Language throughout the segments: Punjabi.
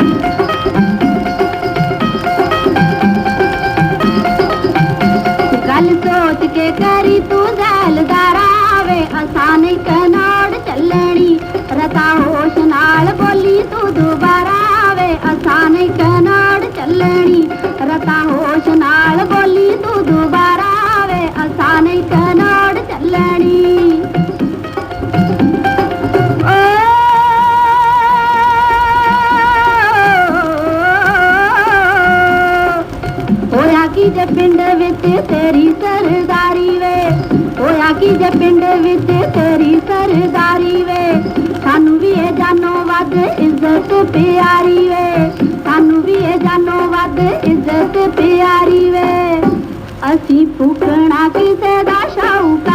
ਗੱਲ ਹੋਇਆ ਕੀ ਜੇ ਪਿੰਡ ਵਿੱਚ ਤੇਰੀ ਸਰਦਾਰੀ ਵੇ ਹੋਇਆ ਕੀ ਜੇ ਪਿੰਡ ਵਿੱਚ ਤੇਰੀ ਸਰਦਾਰੀ ਵੇ ਸਾਨੂੰ ਵੀ ਇਹ ਜਾਨੋ ਵੱਧ ਇੱਜ਼ਤ ਪਿਆਰੀ ਵੇ ਸਾਨੂੰ ਵੀ ਇਹ ਜਾਨੋ ਵੱਧ ਇੱਜ਼ਤ ਪਿਆਰੀ ਵੇ ਅਸੀਂ ਫੂਕਣਾ ਕਿਸੇ ਦਾ ਸ਼ਾਹੂਕਾਰਾ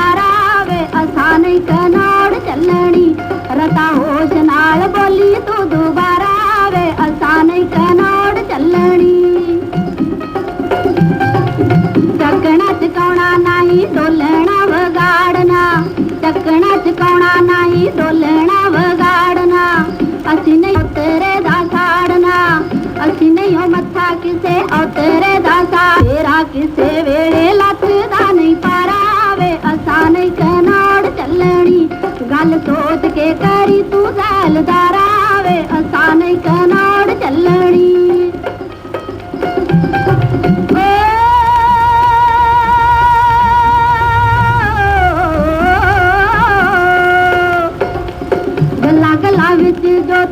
ਚਕਾਉਣਾ ਨਹੀਂ, ਡੋਲਣਾ ਵਗਾੜਨਾ। ਚੱਕਣਾ ਚਕਾਉਣਾ ਨਹੀਂ, ਡੋਲਣਾ ਵਗਾੜਨਾ। ਅਸੀਂ ਨਹੀਂ ਤੇਰੇ ਦਾ ਸਾੜਨਾ। ਅਸੀਂ ਨਹੀਂ ਉਹ ਮੱਥਾ ਕਿਸੇ ਔ ਤੇਰੇ ਦਾ ਸਾੜਾ ਕਿਸੇ ਵੇਲੇ ਲੱਤ ਨਹੀਂ ਪਾਰਾਵੇ। ਅਸਾਂ ਨਹੀਂ ਕਨਾੜ ਚੱਲਣੀ। ਗੱਲ ਸੋਚ ਕੇ ਕਰੀ ਤੂੰ ਜ਼ੈਲਦਾਰਾ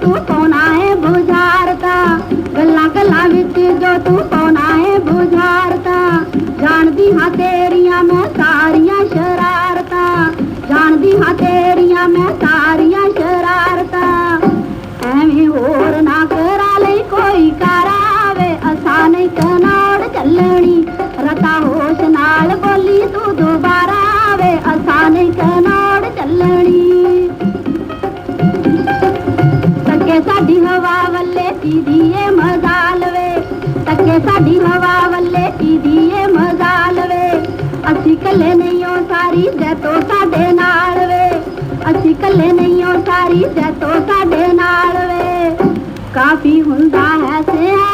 ਤੂੰ ਪਾਉਣਾ ਹੈ ਬੁਝਾਰਤਾ। ਗੱਲਾਂ ਗੱਲਾਂ ਵਿੱਚ ਜੋ ਤੂੰ ਪਾਉਣਾ ਹੈ ਬੁਝਾਰਤਾ। ਜਾਣਦੀ ਹਾਂ ਤੇਰੀਆਂ ਮੈਂ ਸਾਰੀਆਂ ਸ਼ਰਾਰਤਾਂ। ਜਾਣਦੀ ਹਾਂ ਤੇਰੀਆਂ ਮੈਂ ਤੱਕੇ ਸਾਡੀ ਹਵਾ ਵੱਲੇ ਦੀਏ ਮਜ਼ਾਲ ਵੇ ਤੱਕੇ ਸਾਡੀ ਹਵਾ ਵੱਲੇ ਦੀਏ ਮਜ਼ਾਲ ਵੇ ਅਸੀਂ ਕੱਲੇ ਨਹੀਂ ਹੋ ਸਾਰੀ ਜੈਤੋ ਸਾਡੇ ਨਾਲ ਵੇ। ਅਸੀਂ ਕੱਲੇ ਨਹੀਂ ਹੋ ਸਾਰੀ ਜੈਤੋ ਸਾਡੇ ਨਾਲ ਵੇ। ਕਾਫੀ ਹੁੰਦਾ ਹੈ ਸਿਆਰੇ